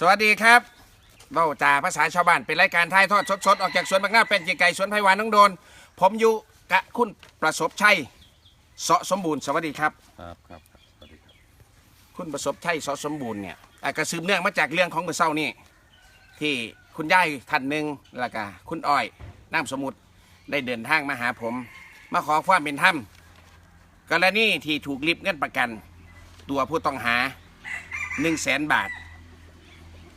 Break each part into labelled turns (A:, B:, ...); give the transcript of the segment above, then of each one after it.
A: สวัสดีครับเบ้าจ่าภาษาชาวบ้านเป็นรายการถ่ายทอดสดๆออกจากสวนบางนาเป็นจีไก่สวนไผ่หวานน้องโดน ผมอยู่กะคุณประสบชัยเสาะสมบูรณ์สวัสดีครับ
B: ครับครับครับสวัสดีครับ
A: คุณประสบชัยเสาะสมบูรณ์เนี่ยอะกระสืบเนื่องมาจากเรื่องของเมื่อเช้านี่ที่คุณยายท่านหนึ่งแล้วก็คุณอ้อยน้ำสมุทรได้เดินทางมาหาผม มาขอความเป็นธรรมกรณีที่ถูกริบเงินประกัน ตัวผู้ต้องหา1 0 0 0 0แสนบาท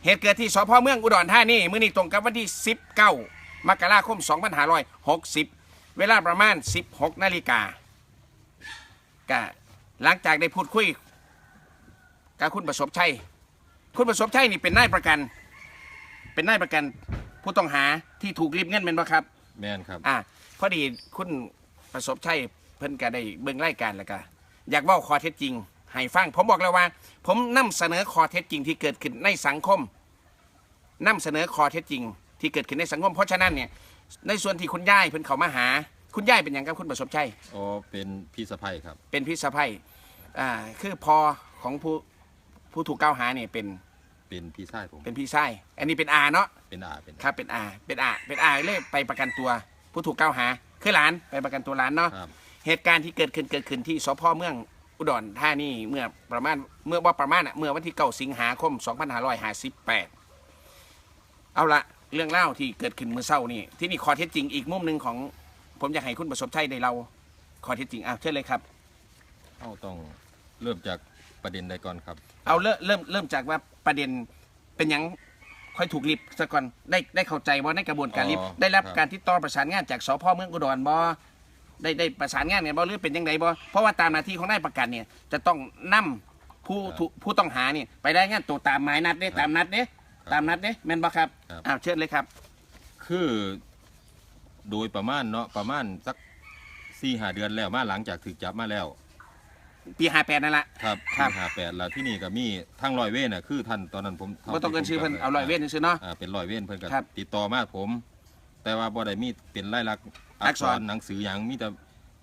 A: เหตุเกิดที่สพเมืองอุดรธานีมื้อนี้ตรงกับวันที่ 19 มกราคม 2560 เวลาประมาณ 16 นาฬิกาก็หลังจากได้พูดคุยกับคุณประสบชัย คุณประสบชัยนี่เป็นนายประกัน เป็นนายประกันผู้ต้องหาที่ถูกรีบเงินเป็นปะครับ
B: แมนครับ
A: อ่าพอดีคุณประสบชัยเพิ่นก็ได้เบิ่งรายการแล้วก็อยากเว่าข้อเท็จจริง ให้ฟังผมบอกแล้วว่า ผมนำเสนอข้อเท็จจริงที่เกิดขึ้นในสังคมนำเสนอข้อเท็จจริง ที่เกิดขึ้นในสังคม เพราะฉะนั้นเนี่ยในส่วนที่คุณย่ายเพิ่นเขามาหา คุณย่ายเป็นอย่างครับคุณประสบชัย
B: อ๋อเป็นพี่สะพ้ยครับ
A: เป็นพี่สะใภ้อ่าคือพอของผู้ผู้ถูกกล่าวหาเนี่ยเป็น
B: เป็นพี่ชายผม
A: เป็นพี่ชายอันนี้เป็นอาเนาะ
B: เป็นอาเป็น
A: ครับเป็นอาเป็นอาเป็นอาเลยไปประกันตัว ผู้ถูกกล่าวหา คือหลานไปประกันตัวหลานเนาะ
B: ครับ
A: เหตุการณ์ที่เกิดขึ้นเกิดขึ้นที่สพเมือง อุดรธานีเมื่อประมาณเมื่อว่าประมาณอะเมื่อวันที่เก้าสิงหาคม 2558 เอาละเรื่องเล่าที่เกิดขึ้นเมื่อเช้านี่ที่นี่ข้อเท็จจริงอีกมุมหนึ่งของ ผมอยากให้คุณประสบชัยได้เล่าข้อเท็จจริงอะเชิญเลยครับ
B: เอาต้องเริ่มจากประเด็นใดก่อนครับ
A: เอาเริ่มเริ่มเริ่มจากว่าประเด็นเป็นหยังค่อยถูกรีบซะก่อนได้ได้เข้าใจว่าในกระบวนการรีบ
B: อ๋อ
A: ได้รับ
B: ครับ
A: การติดต่อประสานงานจากสพเมืองอุดรบ่ ได้ได้ประสานงานกันบ่หรือเป็นยังไงบ่เพราะว่าตามหน้าที่ของนายประกันเนี่ยจะต้องนำผู้ถูกผู้ต้องหาเนี่ยไปได้งานตัวตามหมายนัดเด้ตามนัดเด้ตามนัดเด้แม่นบ่ครับ อ้าวเชิญเลยครับ
B: คือโดยประมาณเนาะประมาณสักสี่หาเดือนแล้วมาหลังจากถูกจับมาแล้ว
A: ปี58นั่นละ
B: ครับ
A: ครับ
B: หาแปดแล้วที่นี่ก็มีทั้งร้อยเว้นน่ะคือท่านตอนนั้นผม
A: บ่ต้องเกินชื่อเพิ่นเอาร้อยเว้นซื่อๆเนาะ
B: อ่าเป็นร้อยเว้นเพิ่นก็
A: ครับ
B: ติดต่อมาผม แต่ว่าบ่ได้มีเป็นลายลักษณ์
A: อั
B: อั
A: ก
B: ก
A: ษ
B: ษ
A: ร
B: รหนังสือหยังมีแต่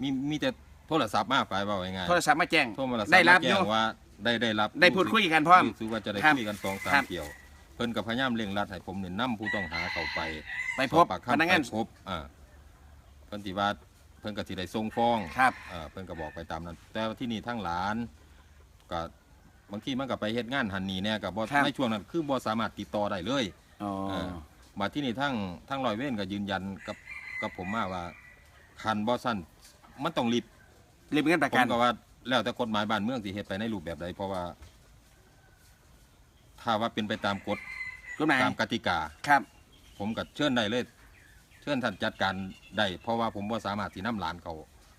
B: มีมีแต่โทรศัพท์มาไปว่าง่ายๆ
A: โทรศัพท์มาแจ้ง
B: โทรมา
A: ได้รับ
B: แจ้
A: อยู่
B: งว่าได้ได้รับ
A: ได้พูดคุยกันพร้อม
B: รู้สึกว่าจะได้
A: ครับ
B: คุยกันสองสา
A: ครั
B: ม
A: บ
B: เกี่ยว เพิ่นกับพยายามเร่งรัดให้ผมเนี่ยนํผู้ต้องหาเข้าไป
A: ไปพบ
B: สอบปาก
A: พ
B: คำ
A: นักงาน
B: ไปพบอ่าเพิ่นสิว่าเพิ่นก็สิได้ส่งฟ้อง
A: ครับ
B: อ่าเพิ่นก็บอกไปตามนั้น แต่ว่าที่นี่ทั้งหลานก็บางทีมันก็ไปเฮ็ดงานหันนี่แน่ก็บ่
A: ครับ
B: ในช่วงนั้นคือบ่สามารถติดต่อได้เลย
A: อ๋อ
B: อ่ามาที่นี่ทั้งทั้งร้อยเว้นก็ยืนยันกับ กับผมมาว่าคันบ่สั้นมันต้องรีบ
A: รีบเงินประ
B: ผ
A: กั
B: ม
A: น
B: ก็ว่า แล้วแต่กฎหมายบ้านเมืองสิเฮ็ดไปในรูปแบบใดเพราะว่า ถ้าว่าเป็นไปตามกฎ
A: กฎหมาย
B: ตามกติกา
A: ครับ
B: ผมก็เชิญได้เลย เชิญท่านจัดการได้เพราะว่าผมบ่สามารถที่นํหลานเขา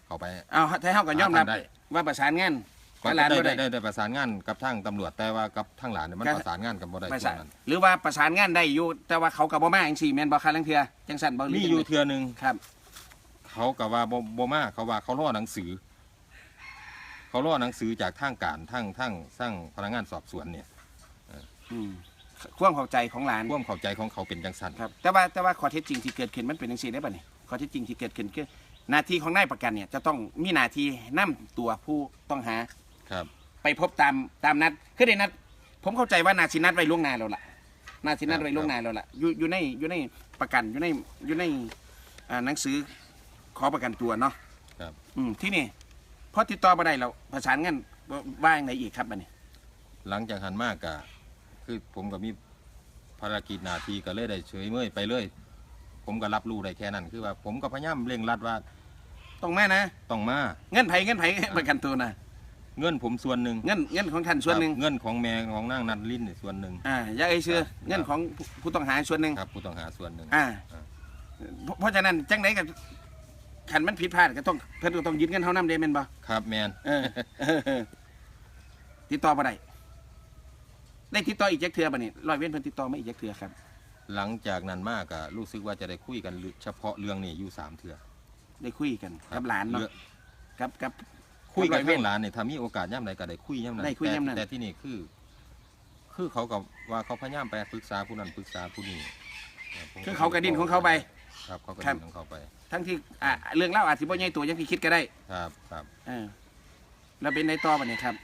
B: เขาไป
A: เอาให้เฮากันยอมรับ
B: ได้
A: ว่าประสานงาน
B: ก็
A: กับหลาน
B: ได้
A: บ่
B: ได้
A: ได้
B: ได้ได้ประสานงานกับทางตำรวจแต่ว่ากับทางหลานเนี่ยมัน
A: ก็
B: ประสานงานกันบ่ได้
A: ประ
B: ช่
A: สา
B: วนงนั้น
A: หรือว่าประสานงานได้อยู่แต่ว่าเขากับบ่มาจังซี่แม่นบ่คะลังเทื่อจังสั่นบ่หรื
B: มี
A: จัง
B: อยู่
A: ใด
B: เทื่อหนึง
A: ครับ
B: เขาก็ว่าบ่บ่มาเขาว่าเขารอหนังสือ เขารอหนังสือจากทางการทางทางสร้างพนักงานสอบสวนเนี่ย
A: อืมความเข้าใจของหลาน
B: ความเข้าใจของเขาเป็นจังซั่น
A: ครับแต่ว่าแต่ว่าข้อเท็จจริงที่เกิดขึ้นมันเป็นจังซี่ได้ป่ะนี่ข้อเท็จจริงที่เกิดขึ้นคือหน้าที่ของนายประกันเนี่ยจะต้องมีหน้าที่นํตัวผู้ต้องหา
B: ครับ
A: ไปพบตามตามนัดคือได้นัด ผมเข้าใจว่านาสินัดไว้ล่วงหน้าแล้วล่ะ นาสินัดไว้ล่วงหน้าแล้วล่ะอยู่อยู่ในอยู่ในประกันอยู่ในอยู่ในอ่าหนังสือขอประกันตัวเนาะ
B: ครับ
A: อืมที่นี่พอติดต่อมาได้เราประสานงานว่าอย่างไรอีกครับบัดนี้
B: หลังจากหันมากกะคือผมก็มีภารกิจหน้าที่ก็เลยได้เฉยเมื่อยไปเลย ผมก็รับรู้ได้แค่นั้น คือว่าผมก็พยายามเร่งรัดว่า
A: ต้องมานะ
B: ต้องมา
A: เงินไผเงินไผประกันตัวนะ
B: เงินผมส่วนหนึ่ง
A: เงินเงินของท่านส่วนหนึ่ง
B: ครับเงินของแม่ของนางนันลินเนี่ยส่วนหนึ่ง
A: อ่าอย่าไอ้เชื่อ
B: ครับ
A: เงินของผู้ผู้ต้องหาส่วนหนึ่ง
B: ครับผู้ต้องหาส่วนหนึ่ง
A: อ่า
B: อ่า
A: เพราะเพราะฉะนั้นจังไดกับขันมันผิดพลาดก็ต้องเพิ่นก็ต้องยึดเงินเท่านั้นเด้แม่นบ่
B: ครับแมน
A: เออเออเออติดต่อมาได้ได้ติดต่ออีกจักเทือบ่นี่ร้อยเว้นเพิ่นติดต่อมาอีกจักเทือครับ
B: หลังจากนั้นมากกะรู้สึกว่าจะได้คุยกันเฉพาะเรื่องนี้อยู่สามเถื่อ
A: ได้คุยกัน
B: ครั
A: กับหลานเนาะ
B: เรื่อง
A: กับกับ
B: คุยกับ
A: ร้อยเว้
B: เรื่อนงหลานเนี่ยถ้ามีโอกาสย่ำใดก็ได้คุยย่ำนั้น
A: ได้คุย
B: แต่
A: ย่ำนั้น
B: แต่ที่นี่คือ คือเขากับว่าเขาพยายามไปปรึกษาผู้นั้นปรึกษาผู้นี้ผม
A: คือเขากระดินของเขาไป
B: ครับเขากระ
A: ครับ
B: ดินของเขาไป
A: ทั้งที่อ่าเรื่องเล่าอาจสิบ่ใหญ่ตัวอยังที่คิดก็ได้
B: ครับครับ
A: เออแล้วเป็นในต่อบ่นี่ครับ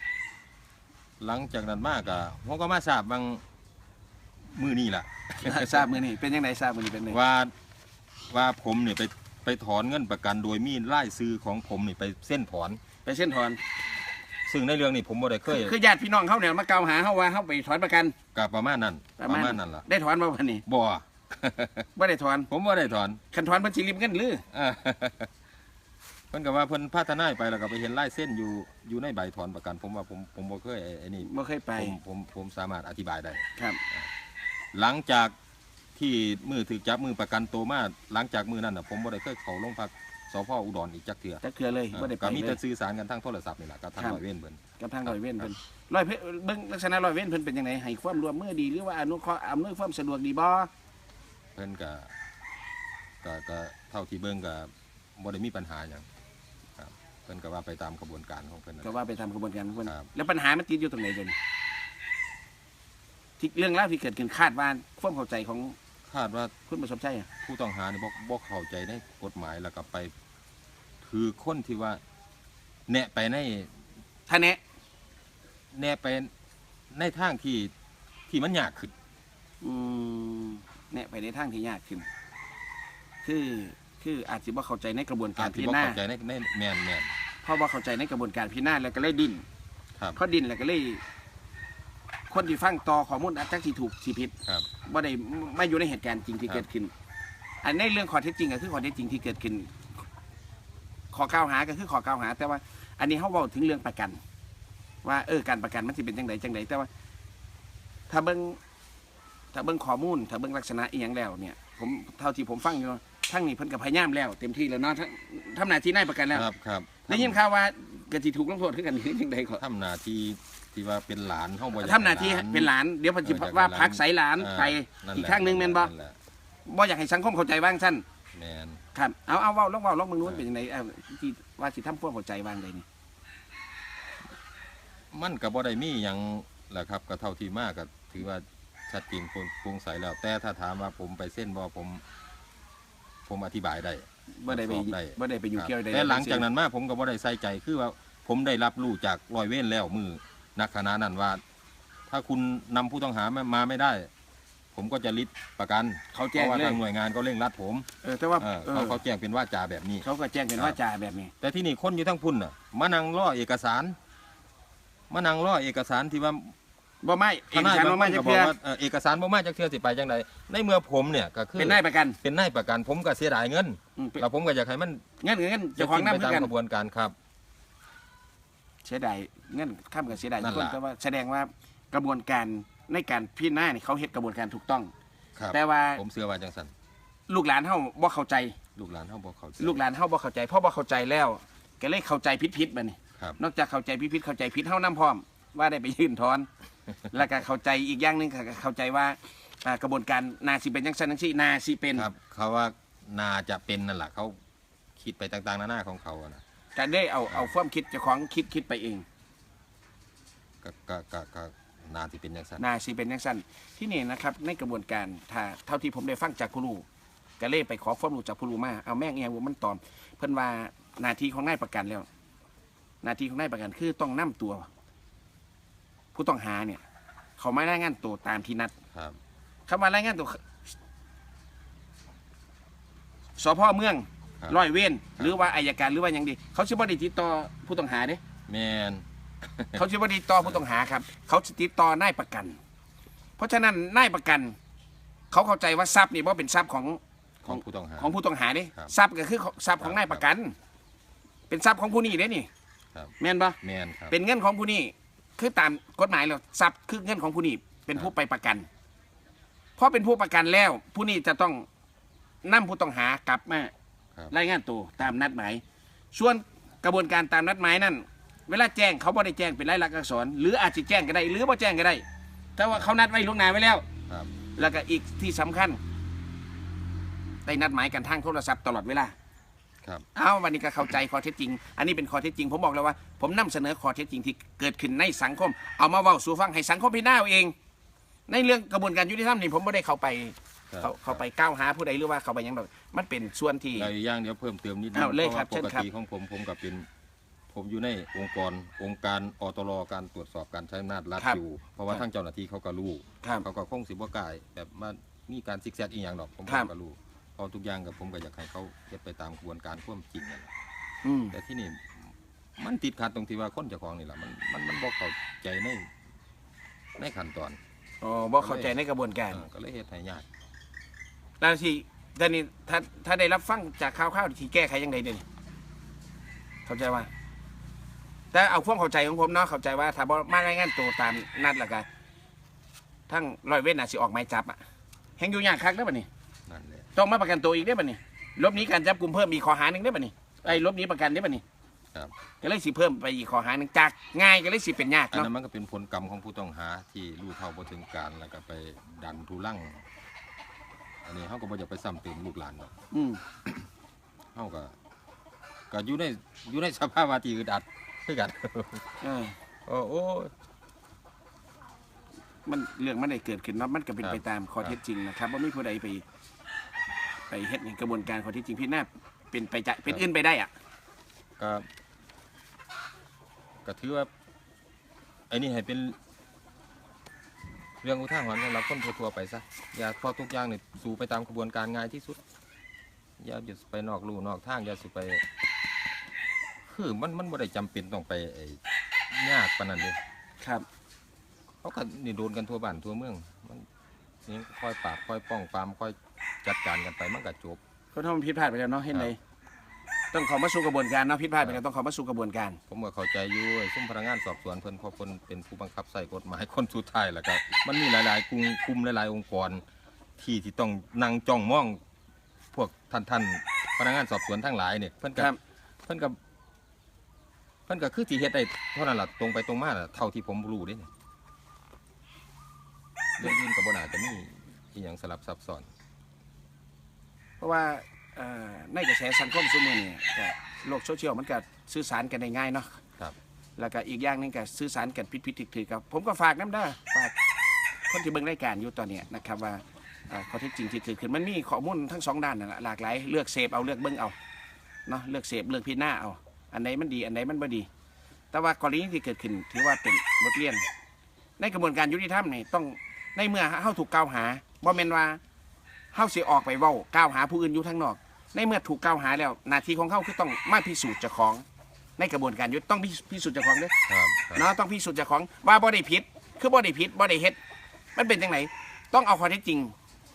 B: หลังจากนั้นมากกะผมก็มาทราบบางมือนี่ล่ะ
A: ทราบมือนี่เป็นยังไงทราบมือนี่เป็นไง
B: ว่าว่าผมเนี่ยไปไปถอนเงินประกันโดยมีไล่ซื้อของผมนี่ไปเส้นถอน
A: ไปเส้นถอน
B: ซึ่งในเรื่องนี้ผมบ่ได้เคย
A: คือญาติพี่น้องเขาเนี่ยมากล่าวหาเขาว่าเขาไปถอนประกัน
B: กับประมาณนั้นประมาณนั้นล่ะ
A: ได้ถอนมาวันนี้
B: บ่
A: ไม่ได้ถอน
B: ผมบ่ได้ถอน
A: คันถอนเพิ่นสิริบเงินหรือ
B: อ่าเพิ่นก็ว่าเพิ่นพัฒนาไปแล้วก็ไปเห็นลายเส้นอยู่อยู่ในใบถอนประกัน ผมว่าผมผมบ่เคยไอ้ไอ้นี่
A: บ่เคยไป
B: ผมผมผมสามารถอธิบายได้
A: ครับ
B: หลังจากที่มือถือจับมือประกันโตวมาหลังจากมือนั้นน่ะผมบ่ได้เคยเข้าโรงพัก สพอุดรอีกจักเทื่อ
A: จักเทื่อเลย
B: อ่า
A: บ่ได้ไป
B: ก็มี
A: เล
B: แต่
A: ย
B: สื่อสารกันทางโทรศัพท์นี่แหละกับทาง
A: ครับ
B: ร้อยเว้นเพิ่น
A: กับทางร้อยเว้นเพิ่นร้อยเพิ่นเบิ่งลักษณะร้อยเว้นเพิ่นเป็นยังไงให้ความร่วมมือดีหรือว่าอนุเคราะห์อำนวยความสะดวกดีบ่
B: เพิ่นก็ก็ก็เท่าที่เบิ่งก็บ่ได้มีปัญหาหยังครับเพิ่นก็ว่าไปตามกระบวนการของเพิ่นนั่น
A: ก็ว่าไปตามกระบวนการของเพิ่น
B: ครับ
A: แล้วปัญหามันติดอยู่ตรงไหนเดี๋ยวนี้ที่เรื่องราวที่เกิดขึ้นคาดว่าความเข้าใจของ
B: คาดว่า
A: คุณประสบชัยอะ
B: ผู้ต้องหานี่บ่บ่เข้าใจในกฎหมายแล้วก็ไป คือคนที่ว่า แนะไปใน
A: ท่านแนะ
B: แนะไปในทางที่ที่มันยากขึ้น
A: อืมแนะไปในทางที่ยากขึ้น คือคืออาจจะบ่เข้าใจในกระบวนกา
B: อารจ
A: พิ
B: สิ
A: จารณา
B: บ่เข้าใจในในแม่นแม่น
A: เพราะว่าเข้าใจในกระบวนการพิจารณาแล้วก็เลยดิ้น
B: ครับ
A: เพราะดิ้นแล้วก็เลย คนที่ฟังต่อข้อมูลอาจจะที่ถูกสิผิด
B: ครับ
A: ว่าได้ไม่อยู่ในเหตุการณ์จริงที่
B: ครับ
A: เกิดขึ้น อันในเรื่องข้อเท็จจริงก็คือข้อเท็จจริงที่เกิดขึ้น ขอกล่าวหาก็คือขอกล่าวหา แต่ว่า อันนี้เขาเว้าถึงเรื่องประกัน ว่าเออการประกันมันสิเป็นจังไดจังไดแต่ว่า ถ้าเบิ้งถ้าเบิ้งข้อมูล ถ้าเบิ้งลักษณะอีหยังแล้วเนี่ย ผมเท่าที่ผมฟังอยู่ทั้งนี้เพิ่นกับพยายามแล้ว เต็มที่แล้วเนาะทั้งทำหน้าที่นายประกันแล้ว
B: ครับครับ
A: ได้ยินข่าวว่าก็สิถูกลงโทษคือกันหรือจังไดก็
B: ทำหน้าที่ที่ว่าเป็นหลานเฮาบ่อยก
A: ทำหน้าที่เป็นหลานเดี๋ยวเพิ่นสิ
B: เอออยก
A: ว่า
B: เป็นหล
A: พักใส่หลาน
B: เไปนั่น
A: อีก
B: แหละ
A: ข้างหนึงแม่นบ่
B: แหละ
A: บ่อยากให้สังคมเข้าใจว่างสั้น
B: แม่น
A: ครับเอาเอาเว้าลองเว้าลองมึงนู้นเป็นยังไงเอาที่ว่าสิทำพวกเข้าใจว่างใดนี่
B: มันก็บ่ได้มีหยังแหละครับก็เท่าที่มากก็ถือว่าชัดเจนโปร่งใสแล้ว แต่ถ้าถามว่าผมไปเส้นบ่ผม ผมอธิบายได้
A: บ่ได้ไป
B: สอบได้
A: บ่ได้ไปอยู่
B: ครับ
A: เกี่ยวใด
B: แต่หลังจากนั้นมาผมก็บ่ได้ใส่ใจคือว่าผมได้รับรู้จากรอยเว้นแล้วมือนักขณะนั้นว่า ถ้าคุณนำผู้ต้องหามามาไม่ได้ ผมก็จะริดประกัน
A: เขา
B: เพ
A: แจ้ง
B: ราะว่า
A: เล
B: ทายงหน่วยงานก็เร่งรัดผม
A: เออแต่ว่า
B: เออ
A: เออ
B: เขาเขาแจ้งเป็นว่าจาแบบนี้
A: เขาก็แจ้งเป็น
B: ครับ
A: ว่าจาแบบนี้
B: แต่ที่นี่คนอยู่ทั้งพุ่นน่ะมานั่งรอเอกสารมานั่งรอเอกสารที่ว่า
A: บ่ไม่เอกสารบ่ไม่
B: ท
A: จะ
B: นายบางคนก็บ
A: เพื่
B: อ
A: อก
B: ว่าเอ่อเอกสารบ่มาจากเทื่อสิไปจังไดในเมื่อผมเนี่ยก็คือ
A: เป็นนายประกัน
B: เป็นนายประกัน ผมก็เสียดายเงิน
A: อืมเป็น
B: แล้วผมก็อยากให้มัน
A: เงินเงินเจ้าของ
B: ไป
A: นำคือ
B: ตาม
A: กัน
B: กระบวนการครับ
A: เสียดายเงินข้ามกับเสียดาย
B: นั่
A: ทุ
B: น
A: กคน
B: ล่ะ
A: แต่ว่าแสดงว่ากระบวนการ ในการพิจารณานี่เขาเฮ็ดกระบวนการถูกต้อง
B: ครับ
A: แต่ว่า
B: ผมเชื่อว่าจังสัน
A: ลูกหลานเฮาบ่เข้าใจ
B: ลูกหลานเฮาบ่เข้าใจ
A: ลูกหลานเฮาบ่เข้าใจเพราะบ่เข้าใจแล้วก็เลยเข้าใจผิดๆบัดนี้
B: ครับ
A: นอกจากเข้าใจผิดๆเข้าใจผิดเฮานํพร้อมว่าได้ไปยื่นถอน แล้วก็เข้าใจอีกอย่างหนึงก็เข้าใจว่าอ่ากระบวนการนาสิเป็นจังซั่นจังซี่นาสิเป็น
B: ครับเขาว่านาจะเป็นนั่นแหละเขาคิดไปต่างๆนานาของเขาอะนะ
A: จะได้เอาเอาความคิดเจ้าของคิดคิดไปเอง
B: ก็ก็ก็ก็ นาที่เป็นจังสัน
A: นาสิเป็นจังซั่นที่นี่นะครับในกระบวนการถ้าเท่าที่ผมได้ฟังจากผู้รู้ก็เลยไปขอความรู้จากผู้รู้มาเอาแม่งเอียงมันตอมเพิ่นว่าหนาทีของนายประกันแล้วหนาทีของนายประกันคือต้องนํตัว ผู้ต้องหาเนี่ย เขาไม่รายงานตัวตามที่นัด
B: ครับ
A: คำว่ารายงานตัวสพเมือง
B: ครับ
A: ร้อยเวร
B: ครับ
A: หรือว่าอายการหรือว่าหยังดีเขาชื่อบ่ได้ติดต่อผู้ต้องหาเด้
B: แมน
A: เขาชื่อบ่ได้ติดต่อผู้ต้องหาครับ เขาสิติดต่อนายประกัน เพราะฉะนั้นนายประกัน เขาเข้าใจว่าทรัพย์นี่บ่เป็นทรัพย์ของ
B: ของผู้ต้องหา
A: ของผู้ต้องหาเด้
B: ครับ
A: ทรัพย์ก็คือทรัพย์ของ
B: ครับ
A: นายประกัน เป็นทรัพย์ของผู้นี้เด้นี่
B: ครับ
A: แม่นปะ
B: แมนครับ
A: เป็นเงินของผู้นี้คือตามกฎหมายแล้วทรัพย์คือเงินของผู้นี้เป็นผู้ไปประกันเพราะเป็นผู้ประกันแล้ว ผู้นี้จะต้องนำผู้ต้องหากลับมา
B: ครับ
A: รายงานตัวตามนัดหมายส่วนกระบวนการตามนัดหมายนั่น เวลาแจ้งเขาบ่ได้แจ้งเป็นรายลักษณ์อักษร หรืออาจจะแจ้งก็ได้ หรือบ่แจ้งก็ได้ แต่ว่าเขานัดไว้ล่วงหน้าไว้แล้ว
B: ครับ
A: แล้วก็อีกที่สำคัญ ได้นัดหมายกันทางโทรศัพท์ตลอดเวลา
B: ครับ
A: เอาวันนี้ก็เข้าใจข้อเท็จจริง อันนี้เป็นข้อเท็จจริง ผมบอกแล้วว่า ผมนำเสนอข้อเท็จจริงที่เกิดขึ้นในสังคม เอามาเว้าสู่ฟังให้สังคมพิจารณาเอาเอง ในเรื่องกระบวนการยุติธรรมนี่ผมไม่ได้เข้าไป
B: ครับ
A: เข้าเข้าไปก้าวหาผู้ใดหรือว่าเข้าไปหยังแบบมันเป็นส่วนที่
B: แล้วอีกอย่างเดี๋ยวเพิ่มเติมนิดนึง
A: เอาเลย
B: พาะ
A: ครับ
B: ว่า
A: เชิญ
B: ปก
A: ครับ
B: ติของผมผมกับเป็น ผผมอยู่ในองค์กรองค์การอตรการตรวจสอบการใช้อำนาจรัฐ
A: ครับ
B: อยู่ เพราะว่า
A: ครับ
B: ทั้งเจ้าหน้าที่เขาก็รู้
A: ครับ
B: เขาก็คงสิบ่กล้ายแบบมามีการซิกแซกอีหยังดอกผม
A: ครับ
B: ก็รู้เพอทุกอย่างกับผมก็อยากให้เขาเฮ็ดไปตามกระบวนการความจริงนั่นแหละ
A: อืม
B: แต่ที่นี่มันติดขัดตรงที่ว่าคนเจ้าของนี่แหละมันมันมันบ่เข้าใจในในขั้นตอน
A: อ๋อบ่เข้าใจในกระบวนการ
B: เออก็เลยเฮ็ดให้ยาก
A: แล้วที่ท่านี่ถ้าถ้าได้รับฟังจากข่าวๆที่แก้ไขยังไงเด่นเข้าใจว่า แต่เอาความเข้าใจของผมเนาะเข้าใจว่าถ้าบ่มารายงานตัวตามนัดและกันทั้งร้อยเวทน่ะสิออกหมายจับอะแห่งอยู่ยากคักเด้อบัดนี้
B: นั่นแหละ
A: ต้องมาประกันตัวอีกได้อบัดนี้ลบหนีการจับกลุ่มเพิ่มอีกข้อหาหนึ่งได้อบัดนี้ไอ้ลบหนีประกันได้อบัดนี้
B: ครับ
A: ก็เลยสิเพิ่มไปอีกข้อหาหนึ่งจากง่ายก็เลยสิเป็นยาก
B: อัน
A: เนาะ
B: นั้นมันก็เป็นผลกรรมของผู้ต้องหาที่รู้เท่าบ่ถึงการแล้วก็ไปดันทุลังอันนี้เฮาก็บ่อยากไปซ้ำเติมลูกหลานดอก
A: อืม
B: เฮาก็ก็อยู่ในอยู่ในสภาวะที่อึดอัด คือกัน
A: เออ
B: โอ้โอ้ย
A: มันเรื่องมันได้เกิดขึ้นเนาะมันก็เป็น
B: ครับ
A: ไปตามข้อเท็จจริงนะครับว่าไม่ผู้ใดไป ไปเฮ็ดในกระบวนการข้อเท็จจริงพี่หน้าเป็นไปจะเป็นอื่นไปได้อะ
B: ก็ก็ถือว่าไอ้นี่ให้เป็น เรื่องอุทาหรณ์สำหรับคนทั่วๆไปซะอย่าพอทุกอย่างนี่สู่ไปตามกระบวนการง่ายที่สุด อย่าจะไปนอกลู่นอกทางอย่าสิไป คือมันมันบ่ได้จำเป็นต้องไปไอ้ยากปานนั้นเลย
A: ครับ
B: เขาก็นี่โดนกันทั่วบ้านทั่วเมือง มันนี่ค่อยปราบค่อยป้องปรามค่อยจัดการกันไปมันก็จบ
A: ก็ถ้ามันผิดพลาดไปแล้วเนาะเห็นไหมต้องเขามาสู่กระบวนการเนาะผิดพลาดไปแล้วต้องเขามาสู่กระบวนการ
B: ผมก็เข้าใจอยู่ไอ้ซุ้มพนักงานสอบสวนเพิ่นเพราะเพิ่นเป็นผู้บังคับใส่กฎหมายคนสุดท้ายแหละครับมันมีหลายๆกลุ่มกลุ่มหลายๆ องค์กร ที่ที่ต้องนั่งจ้องมอง พวกท่านท่านพนักงานสอบสวนทั้งหลายเนี่ยเพิ่นก็
A: ครับ
B: เพิ่นก็เพิ่นก็คือที่เฮ็ดได้เท่านั้นล่ะตรงไปตรงมาน่ะเท่าที่ผมรู้เด้เนี่ยเรื่องอื่นก็บ่น่าจะมีอีหยังสลับซับซ้อน
A: เพราะว่าเอ่อในกระแสสังคมสมัยนี้ก็โลกโซเชียลมันก็สื่อสารกันได้ง่ายเนาะ
B: ครับ
A: แล้วก็อีกอย่างหนึงก็สื่อสารกันผิดผิดๆถือๆครับ ผมก็ฝากน้ำเด้อฝากคนที่เบิ่งรายการอยู่ตอนเนี้ยนะครับว่าเอ่อข้อเท็จจริงที่เกิดขึ้นมันมีข้อมูลทั้งสองด้านนั่นแหละหลากหลายเลือกเสพเอาเลือกเบิ่งเอาเนาะเลือกเสพเลือกพิจารณาเอา อันไหนมันดี อันไหนมันบ่ดี แต่ว่ากรณีที่เกิดขึ้นถือว่าเป็นบทเรียน ในกระบวนการยุติธรรมนี่ต้องในเมื่อเฮาถูกกล่าวหาบ่แม่นว่าเฮาสิออกไปเว้ากล่าวหาผู้อื่นอยู่ทางนอก ในเมื่อถูกกล่าวหาแล้วหน้าที่ของเขาคือต้องมาพิสูจน์เจ้าของ ในกระบวนการยุติต้องพิสูจน์เจ้าของเด้อ
B: ครับครับ
A: เนาะต้องพิสูจน์เจ้าของว่าบ่ได้ผิด คือบ่ได้ผิดบ่ได้เฮ็ด มันเป็นจังไหนต้องเอาข้อเท็จจริง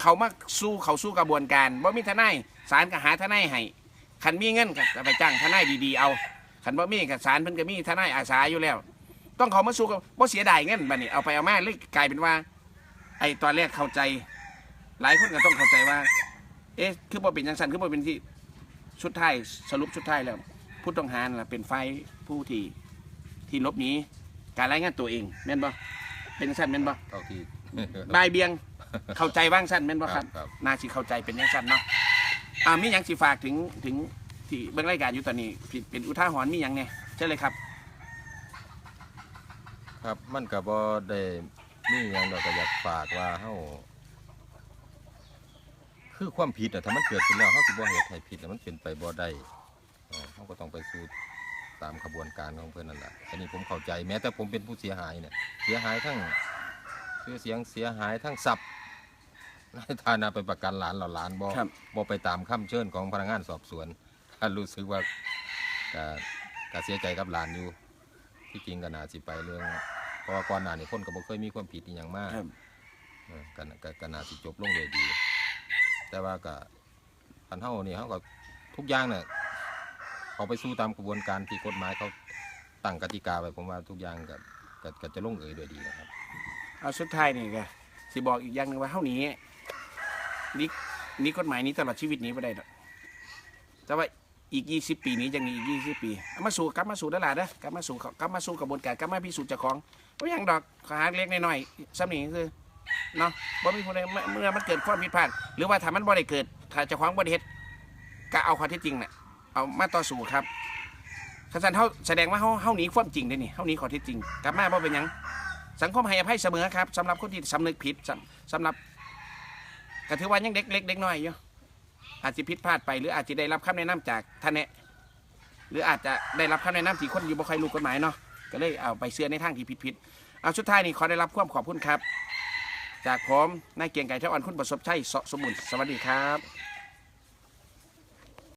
A: เขามาสู้เขาสู้กระบวนการบ่มีทนายศาลก็หาทนายให้ คันมีเงินก็ไปจ้างทนายดีๆเอาคันบ่มีก็ศาลเพิ่นก็มีทนายอาสาอยู่แล้ว ต้องเขามาสู้กับบ่เสียดายเงินบัดนี้เอาไปเอามาเลยกลายเป็นว่า ไอ้ตอนแรกเข้าใจ หลายคนก็ต้องเข้าใจว่า เอ๊ะคือบ่เป็นจังซั่นคือบ่เป็นที่สุดท้ายสรุปสุดท้ายแล้วผู้ต้องหานั่นล่ะเป็นฝ่ายผู้ที่ที่หลบหนีการรายงานตัวเองแม่นบ่เป็นจังซั่นแม่นบ่
B: เท่าที่
A: บายเบียงเข้าใจว่างสั้นแม่นบ่ครับ
B: ครับ
A: น่าสิเข้าใจเป็นจังซั่นเนาะ อ่ามีหยังสิฝากถึงถึงที่เบิ่งรายการอยู่ตอนนี้ที่เป็นอุทาหรณ์มีหยังเนี่ยเชิญเลยครับ
B: ครับมันก็บ่ได้มีหยังดอกก็อยากฝากว่าเฮาคือความผิดอะถ้ามันเกิดขึ้นแล้วเฮาสิบ่เฮ็ดให้ผิดแล้วมันเป็นไปบ่ได้เออเฮาก็ต้องไปสู่ตามขบวนการของเพิ่นนั่นแหละอันนี้ผมเข้าใจแม้แต่ผมเป็นผู้เสียหายเนี่ยเสียหายทั้งชื่อเสียงเสียหายทั้งทรัพย์ ในฐานะไปประกันหลานเราหลานบ่
A: ครับ
B: บ่ไปตามคำเชิญของพนักงานสอบสวนถ้ารู้สึกว่าก็ก็เสียใจกับหลานอยู่ ที่จริงก็น่าสิไปเรื่องเพราะว่าก่อนหน้านี้คนก็บ่เคยมีความผิดอหย่างมาก
A: ครับ
B: เออก็ก็ก็น่าสิจบลงด้วยดี แต่ว่าก็คันเฮานี่เฮาก็ทุกอย่างเนี่ยเขาไปสู้ตามกระบวนการที่กฎหมายเขาตั้งกติกาไว้ผมว่าทุกอย่างก็ก็ก็จะลงเอยด้วยดีนะครับ
A: เอาสุดท้ายนี่ก็สิบอกอีกอย่างหนึงว่าเฮาหนี้ นี่นี่กฎหมายนี้ตลอดชีวิตนี้บ่ได้ดอกแต่ว่าอีก 20 ปีนี้ยังมีอีก 20 ปีมาสู่กลับมาสู่ตลาดเด้อกลับมาสู่กลับมาสู่กระบวนการกลับมาพิสูจน์เจ้าของบ่หยังดอกข้อหาเล็กน้อยๆซ้ำนี่คือเนาะบ่มีผู้ใดเมื่อมันเกิดความผิดพลาด หรือว่าถ้ามันบ่ได้เกิดถ้าเจ้าของบ่ได้เฮ็ดก็เอาข้อเท็จจริงน่ะเอามาต่อสู้ครับคันซั่นเฮาแสดงว่าเฮาเฮาหนีความจริงได้นี่เฮาหนีข้อเท็จจริงกลับมาบ่เป็นหยังสังคมให้อภัยเสมอครับสำหรับคนที่สำนึกผิดสำสำหรับ ก็ถือว่ายังเด็กเล็กเด็กน้อยอยู่อาจจะผิดพลาดไปหรืออาจจะได้รับคำแนะนำจากท่านแนะหรืออาจจะได้รับคำแนะนำที่คนอยู่บ่ใครรู้กฎหมายเนาะก็เลยเอาไปเสื้อในทางที่ผิดๆเอาสุดท้ายนี่ขอได้รับความขอบคุณครับ จากผมนายเกียงไก่เท่าอันคุณประสบชัยเสาะสมุนสวัสดีครับ